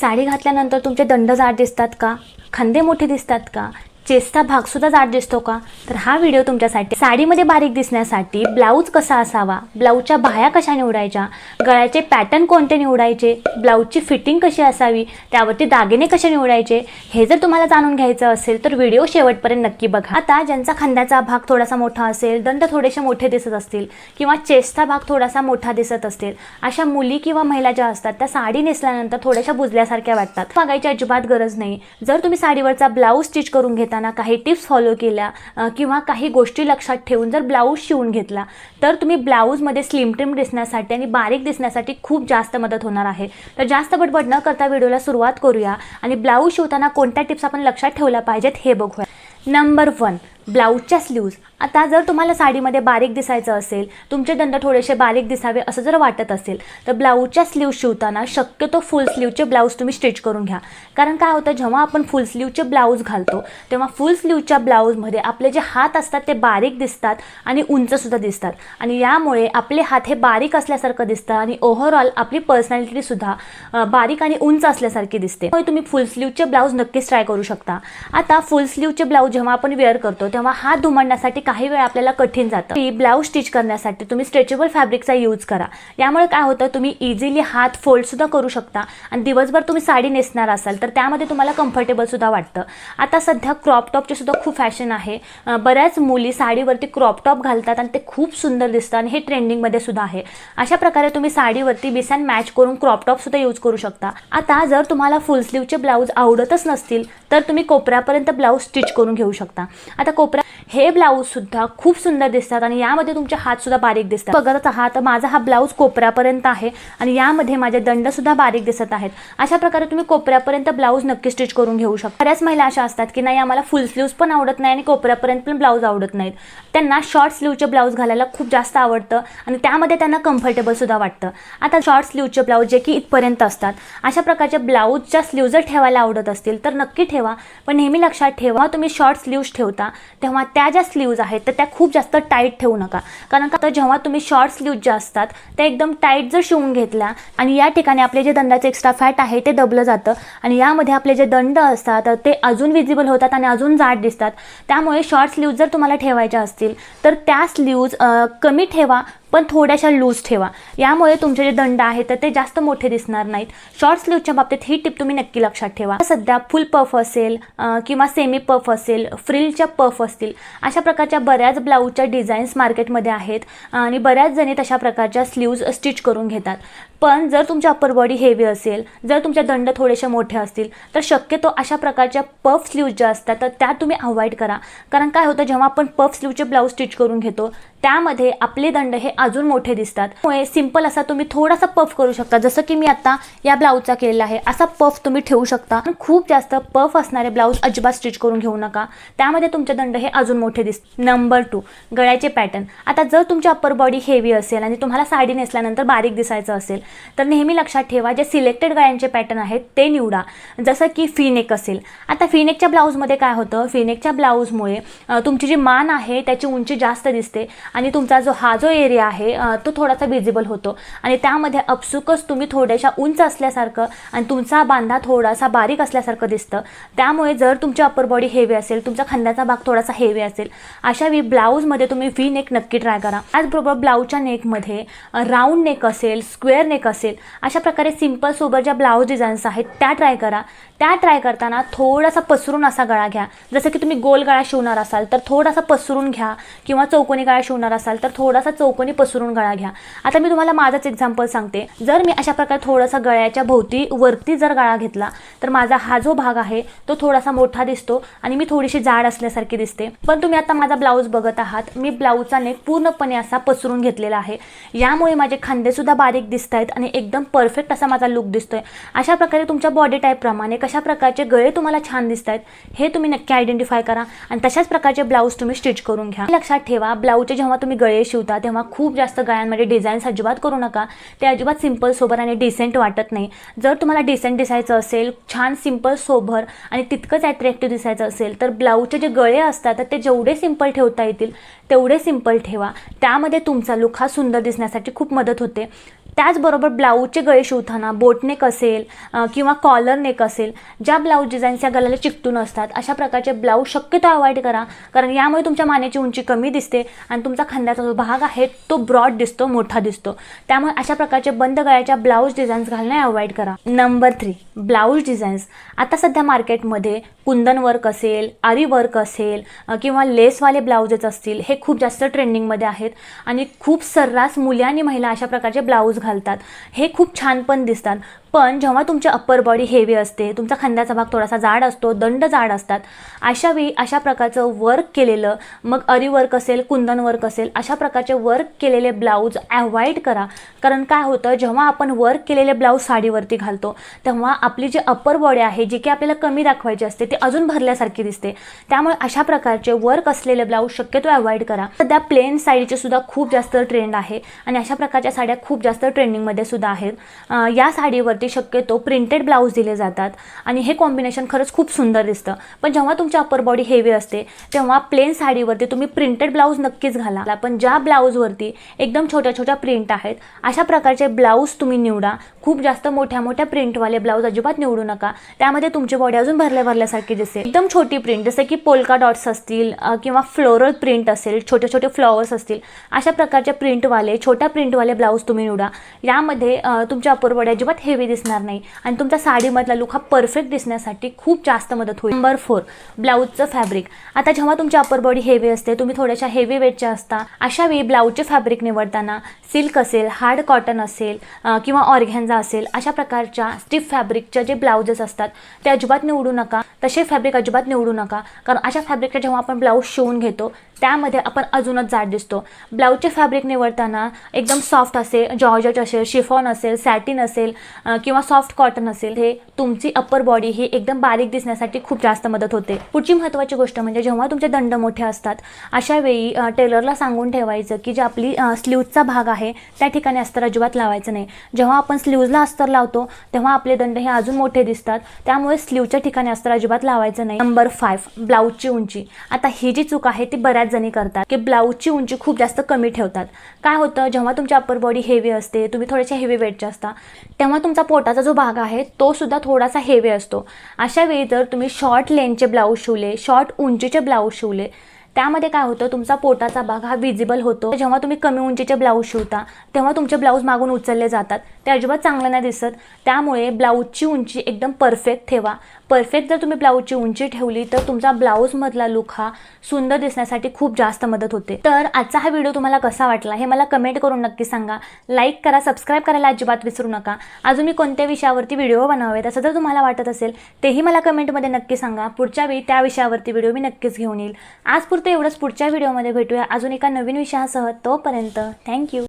साडी घातल्यानंतर तुमचे दंड जाड दिसतात का? खांदे मोठे दिसतात का? चेस्टचा भागसुद्धा जाड दिसतो का? तर हा व्हिडिओ तुमच्यासाठी. साडीमध्ये बारीक दिसण्यासाठी ब्लाऊज कसा असावा? ब्लाऊजच्या बाह्या कशा निवडायच्या? गळ्याचे पॅटर्न कोणते निवडायचे? ब्लाऊजची फिटिंग कशी असावी? त्यावरती दागिने कसे निवडायचे? हे जर तुम्हाला जाणून घ्यायचं असेल तर व्हिडिओ शेवटपर्यंत नक्की बघा. आता ज्यांचा खांद्याचा भाग थोडासा मोठा असेल दंड थोडेसे मोठे दिसत असतील किंवा चेस्टचा भाग थोडासा मोठा दिसत असतील अशा मुली किंवा महिला ज्या असतात त्या साडी नेसल्यानंतर थोड्याशा बुजल्यासारख्या वाटतात. बघायची अजिबात गरज नाही. जर तुम्ही साडीवरचा ब्लाऊज स्टिच करून घेता करताना काही टिप्स फॉलो केल्या किंवा काही गोष्टी लक्षात ठेवून जर ब्लाऊज शिवून घेतला तर तुम्ही ब्लाऊजमध्ये स्लिम ट्रिम दिसण्यासाठी आणि बारीक दिसण्यासाठी खूप जास्त मदत होणार आहे. तर जास्त बडबड न करता व्हिडिओला सुरुवात करूया आणि ब्लाऊज शिवताना कोणत्या टिप्स आपण लक्षात ठेवल्या पाहिजेत हे बघूया. नंबर वन ब्लाऊजच्या स्लीव्ज आता जर तुम्हाला साडीमध्ये बारीक दिसायचं असेल तुमचे दंड थोडेसे बारीक दिसावे असं जर वाटत असेल तर ब्लाऊजच्या स्लीव शिवताना शक्यतो फुल स्लीवचे ब्लाऊज तुम्ही स्टिच करून घ्या. कारण काय होतं जेव्हा आपण फुल स्लीवचे ब्लाऊज घालतो तेव्हा फुल स्लीवच्या ब्लाऊजमध्ये आपले जे हात असतात ते बारीक दिसतात आणि उंचसुद्धा दिसतात. आणि यामुळे आपले हात हे बारीक असल्यासारखं दिसतं आणि ओव्हरऑल आपली पर्सनॅलिटीसुद्धा बारीक आणि उंच असल्यासारखी दिसते. तुम्ही फुल स्लीवचे ब्लाऊज नक्कीच ट्राय करू शकता. आता फुल स्लीवचे ब्लाऊज जेव्हा आपण वेअर करतो तेव्हा हात दुमडण्यासाठी काही वेळ आपल्याला कठीण जातं. की ब्लाऊज स्टिच करण्यासाठी तुम्ही स्ट्रेचेबल फॅब्रिकचा यूज करा. यामुळे काय होतं तुम्ही इझिली हात फोल्डसुद्धा करू शकता आणि दिवसभर तुम्ही साडी नेसणार असाल तर त्यामध्ये तुम्हाला कम्फर्टेबल सुद्धा वाटतं. आता सध्या क्रॉप टॉपचे सुद्धा खूप फॅशन आहे. बऱ्याच मुली साडीवरती क्रॉप टॉप घालतात आणि ते खूप सुंदर दिसतं आणि हे ट्रेंडिंगमध्ये सुद्धा आहे. अशा प्रकारे तुम्ही साडीवरती मिस अँड मॅच करून क्रॉप टॉप सुद्धा यूज करू शकता. आता जर तुम्हाला फुल स्लीवचे ब्लाऊज आवडतच नसतील तर तुम्ही कोपऱ्यापर्यंत ब्लाऊज स्टिच करून घेऊ शकता. आता हे ब्लाऊज सुद्धा खूप सुंदर दिसतात आणि यामध्ये तुमचे हात सुद्धा बारीक दिसतात. बघतच आहात माझा हा ब्लाऊज कोपऱ्यापर्यंत आहे आणि यामध्ये माझे दंड सुद्धा बारीक दिसत आहेत. अशा प्रकारे तुम्ही कोपऱ्यापर्यंत ब्लाऊज नक्की स्टिच करून घेऊ शकता. बऱ्याच महिला अशा असतात की नाही आम्हाला फुल स्लीव्स पण आवडत नाही आणि कोपऱ्यापर्यंत पण ब्लाऊज आवडत नाहीत. त्यांना शॉर्ट स्लीवचे ब्लाऊज घालायला खूप जास्त आवडतं आणि त्यामध्ये त्यांना कम्फर्टेबल सुद्धा वाटतं. आता शॉर्ट स्लीवचे ब्लाऊज जे की इथपर्यंत असतात अशा प्रकारचे ब्लाऊजच्या स्लीव जर ठेवायला आवडत असतील तर नक्की ठेवा. पण नेहमी लक्षात ठेवा तुम्ही शॉर्ट स्लीव्ज ठेवता तेव्हा त्या ज्या स्लीव्ज आहेत तर त्या खूप जास्त टाईट ठेवू नका. कारण का तर जेव्हा तुम्ही शॉर्ट स्लीव्ज ज्या असतात त्या एकदम टाईट जर शिवून घेतल्या आणि या ठिकाणी आपले जे दंडाचे एक्स्ट्रा फॅट आहे ते दबलं जातं आणि यामध्ये आपले जे दंड असतात ते अजून विजिबल होतात आणि अजून जाड दिसतात. त्यामुळे शॉर्ट स्लीव्ज जर तुम्हाला ठेवायच्या असतील तर त्या स्लीव्ज कमी ठेवा. पण थोड्याशा लूज ठेवा. यामुळे तुमचे जे दंड आहेत तर ते जास्त मोठे दिसणार नाहीत. शॉर्ट स्लीवच्या बाबतीत ही टिप तुम्ही नक्की लक्षात ठेवा. सध्या फुल पफ असेल किंवा सेमी पफ असेल फ्रिलच्या पफ असतील अशा प्रकारच्या बऱ्याच ब्लाऊजच्या डिझाईन्स मार्केटमध्ये आहेत आणि बऱ्याच जणी तशा प्रकारच्या स्लीव्ज स्टिच करून घेतात. पण जर तुमच्या अप्पर बॉडी हेवी असेल जर तुमच्या दंड थोडेसे मोठे असतील तर शक्यतो अशा प्रकारच्या पफ स्लीव्ज ज्या असतात तर त्या तुम्ही अवॉइड करा. कारण काय होतं जेव्हा आपण पफ स्लीवचे ब्लाऊज स्टिच करून घेतो त्यामध्ये आपले दंड हे अजून मोठे दिसतात. त्यामुळे सिंपल असा तुम्ही थोडासा पफ करू शकता. जसं की मी आता या ब्लाऊजचा केलेला आहे. असा पफ तुम्ही ठेवू शकता. पण खूप जास्त पफ असणारे ब्लाऊज अजिबात स्टिच करून घेऊ नका. त्यामध्ये तुमचे दंड हे अजून मोठे दिसतात नंबर टू गळ्याचे पॅटर्न आता जर तुमची अप्पर बॉडी हेवी असेल आणि तुम्हाला साडी नेसल्यानंतर बारीक दिसायचं असेल तर नेहमी लक्षात ठेवा जे सिलेक्टेड गळ्यांचे पॅटर्न आहेत ते निवडा. जसं की फिनेक असेल. आता फिनेकच्या ब्लाऊजमध्ये काय होतं? फिनेकच्या ब्लाऊजमुळे तुमची जी मान आहे त्याची उंची जास्त दिसते. आणि तुमचा जो हा जो एरिया आहे तो थोडासा विजिबल होतो. आणि त्यामध्ये अपसुकच तुम्ही थोड्याशा उंच असल्यासारखं आणि तुमचा बांधा थोडासा बारीक असल्यासारखं दिसतं. त्यामुळे जर तुमची अपर बॉडी हेवी असेल तुमचा खांद्याचा भाग थोडासा हेवी असेल अशा वी ब्लाऊजमध्ये तुम्ही व्ही नेक नक्की ट्राय करा. त्याचबरोबर ब्लाऊजच्या नेकमध्ये राऊंड नेक असेल स्क्वेअर नेक असेल अशा प्रकारे सिंपल सोबत ज्या ब्लाऊज डिझाईन्स आहेत त्या ट्राय करा. त्या ट्राय करताना थोडासा पसरून असा गळा घ्या. जसं की तुम्ही गोल गळा शिवणार असाल तर थोडासा पसरून घ्या. किंवा चौकोनी गळा शिवणार असाल तर थोडासा चौकोनी पसरून गळा घ्या. आता मी तुम्हाला माझंच एक्झाम्पल सांगते. जर मी अशा प्रकारे थोडासा गळ्याच्या भोवती वरती जर गळा घेतला तर माझा हा जो भाग आहे तो थोडासा मोठा दिसतो आणि मी थोडीशी जाड असल्यासारखी दिसते. पण तुम्ही आता माझा ब्लाऊज बघत आहात. मी ब्लाऊजचा नेक पूर्णपणे असा पसरून घेतलेला आहे. यामुळे माझे खांदेसुद्धा बारीक दिसत आहेत आणि एकदम परफेक्ट असा माझा लुक दिसतोय. अशा प्रकारे तुमच्या बॉडी टाईपप्रमाणे कशा प्रकारचे गळे तुम्हाला छान दिसत आहेत हे तुम्ही नक्की आयडेंटिफाय करा आणि तशाच प्रकारचे ब्लाऊज तुम्ही स्टिच करून घ्या. लक्षात ठेवा ब्लाऊजचे जेव्हा तुम्ही गळे शिवता तेव्हा खूप जास्त गळ्यांमध्ये डिझाईन्स अजिबात करू नका. ते अजिबात सिंपल सोबर आणि डिसेंट वाटत नाही. जर तुम्हाला डिसेंट दिसायचं असेल छान सिंपल सोबर आणि तितकंच ॲट्रॅक्टिव्ह दिसायचं असेल तर ब्लाऊजचे जे गळे असतात तर ते जेवढे सिंपल ठेवता येतील तेवढे सिंपल ठेवा. त्यामध्ये तुमचा लुक हा सुंदर दिसण्यासाठी खूप मदत होते. त्याचबरोबर ब्लाऊजचे गळे शिवताना बोटनेक असेल किंवा कॉलर नेक असेल ज्या ब्लाऊज डिझाईन्स या गळ्याला चिकटून असतात अशा प्रकारचे ब्लाऊज शक्यतो अवॉइड करा. कारण यामुळे तुमच्या मानेची उंची कमी दिसते आणि तुमचा खांद्याचा जो भाग आहे तो ब्रॉड दिसतो मोठा दिसतो. त्यामुळे अशा प्रकारचे बंद गळ्याच्या ब्लाऊज डिझाईन्स घालणे अवॉइड करा. नंबर थ्री ब्लाऊज डिझाईन्स आता सध्या मार्केटमध्ये कुंदन वर्क असेल आरी वर्क असेल किंवा लेसवाले ब्लाउजेस असतील हे खूप जास्त ट्रेंडिंगमध्ये आहेत. आणि खूप सर्रास मुली आणि महिला अशा प्रकारचे ब्लाऊज घालतात. हे खूप छान पण दिसतात. पण जेव्हा तुमची अप्पर बॉडी हेवी असते तुमचा खांद्याचा भाग थोडासा जाड असतो दंड जाड असतात अशा वेळी अशा प्रकारचं वर्क केलेलं मग अरी वर्क असेल कुंदन वर्क असेल अशा प्रकारचे वर्क केलेले ब्लाऊज अवॉइड करा. कारण काय होतं जेव्हा आपण वर्क केलेले ब्लाऊज साडीवरती घालतो तेव्हा आपली जी अप्पर बॉडी आहे जी की आपल्याला कमी दाखवायची असते ती अजून भरल्यासारखी दिसते. त्यामुळे अशा प्रकारचे वर्क असलेले ब्लाऊज शक्यतो अवॉइड करा. सध्या प्लेन साडीचे सुद्धा खूप जास्त ट्रेंड आहे आणि अशा प्रकारच्या साड्या खूप जास्त ट्रेंडिंगमध्ये सुद्धा आहेत. या साडीवरती शक्यतो प्रिंटेड ब्लाऊज दिले जातात. आणि हे कॉम्बिनेशन खरंच खूप सुंदर दिसतं. पण जेव्हा तुमची अप्पर बॉडी हेवी असते तेव्हा प्लेन साडीवरती तुम्ही प्रिंटेड ब्लाऊज नक्कीच घाला. पण ज्या ब्लाऊजवरती एकदम छोट्या छोट्या प्रिंट आहेत अशा प्रकारचे ब्लाऊज तुम्ही निवडा. खूप जास्त मोठ्या मोठ्या प्रिंटवाले ब्लाऊज अजिबात निवडू नका. त्यामध्ये तुमची बॉडी अजून भरल्या भरल्यासारखी दिसेल. एकदम छोटी प्रिंट जसं की पोल्का डॉट्स असतील किंवा फ्लोरल प्रिंट असेल छोटे छोटे फ्लॉवर्स असतील अशा प्रकारचे प्रिंटवाले छोट्या प्रिंटवाले ब्लाऊज तुम्ही निवडा. यामध्ये तुमच्या अप्पर बॉडी अजिबात हेवी दिसणार नाही. आणि तुमचा साडीमधला लुक हा परफेक्ट दिसण्यासाठी खूप जास्त मदत होईल. नंबर फोर ब्लाऊजचं फॅब्रिक आता जेव्हा तुमची अप्पर बॉडी हेवी असते तुम्ही थोड्याशा हेवी वेटच्या असता अशा वेळी ब्लाऊजचे फॅब्रिक निवडताना सिल्क असेल हार्ड कॉटन असेल किंवा ऑर्घ्यांजा असेल अशा प्रकारच्या स्टिफ फॅब्रिकच्या जे ब्लाउजेस असतात ते अजिबात निवडू नका. तसे फॅब्रिक अजिबात निवडू नका. कारण अशा फॅब्रिकच्या जेव्हा आपण ब्लाऊज शिवून घेतो त्यामध्ये आपण अजूनच जाड दिसतो. ब्लाऊजचे फॅब्रिक निवडताना एकदम सॉफ्ट असेल जॉर्जट असेल शिफॉन असेल सॅटिन असेल किंवा सॉफ्ट कॉटन असेल हे तुमची अप्पर बॉडी ही एकदम बारीक दिसण्यासाठी खूप जास्त मदत होते. पुढची महत्त्वाची गोष्ट म्हणजे जेव्हा तुमचे दंड मोठे असतात अशा वेळी टेलरला सांगून ठेवायचं की जे आपली अ, स्लीवचा भाग आहे त्या ठिकाणी अस्तर अजिबात लावायचं नाही. जेव्हा आपण स्लीव्जला अस्तर लावतो तेव्हा आपले दंड हे अजून मोठे दिसतात. त्यामुळे स्लीवच्या ठिकाणी अस्तर अजिबात लावायचं नाही. नंबर फाईव्ह ब्लाऊजची उंची. आता ही जी चूक आहे ती बऱ्याच जणी करतात की ब्लाऊजची उंची खूप जास्त कमी ठेवतात. काय होतं जेव्हा तुमची अप्पर बॉडी हेवी असते तुम्ही थोडेसे हेवी वेटचे असता तेव्हा तुमचा पोटाचा जो भाग आहे तो सुद्धा थोडासा हेवी असतो. अशा वेळी जर तुम्ही शॉर्ट लेनचे ब्लाऊज शिवले शॉर्ट उंचीचे ब्लाऊज शिवले त्यामध्ये काय होतं तुमचा पोटाचा भाग हा विजिबल होतो. जेव्हा तुम्ही कमी उंचीचे ब्लाऊज शिवता तेव्हा तुमचे ब्लाऊज मागून उचलले जातात. ते अजिबात चांगलं नाही दिसत. त्यामुळे ब्लाऊजची उंची एकदम परफेक्ट ठेवा. परफेक्ट जर तुम्ही ब्लाऊजची उंची ठेवली तर तुमचा ब्लाऊजमधला लुक हा सुंदर दिसण्यासाठी खूप जास्त मदत होते. तर आजचा हा व्हिडिओ तुम्हाला कसा वाटला हे मला कमेंट करून नक्की सांगा. लाईक करा सबस्क्राईब करायला अजिबात विसरू नका. अजून मी कोणत्या विषयावरती व्हिडिओ बनवावेत असं जर तुम्हाला वाटत असेल तेही मला कमेंटमध्ये नक्की सांगा. पुढच्या वेळी त्या विषयावरती व्हिडिओ मी नक्कीच घेऊन येईल. आज पुरतं एवढंच पुढच्या व्हिडिओमध्ये भेटूया. अजून एका नवीन विषयासह तोपर्यंत थँक्यू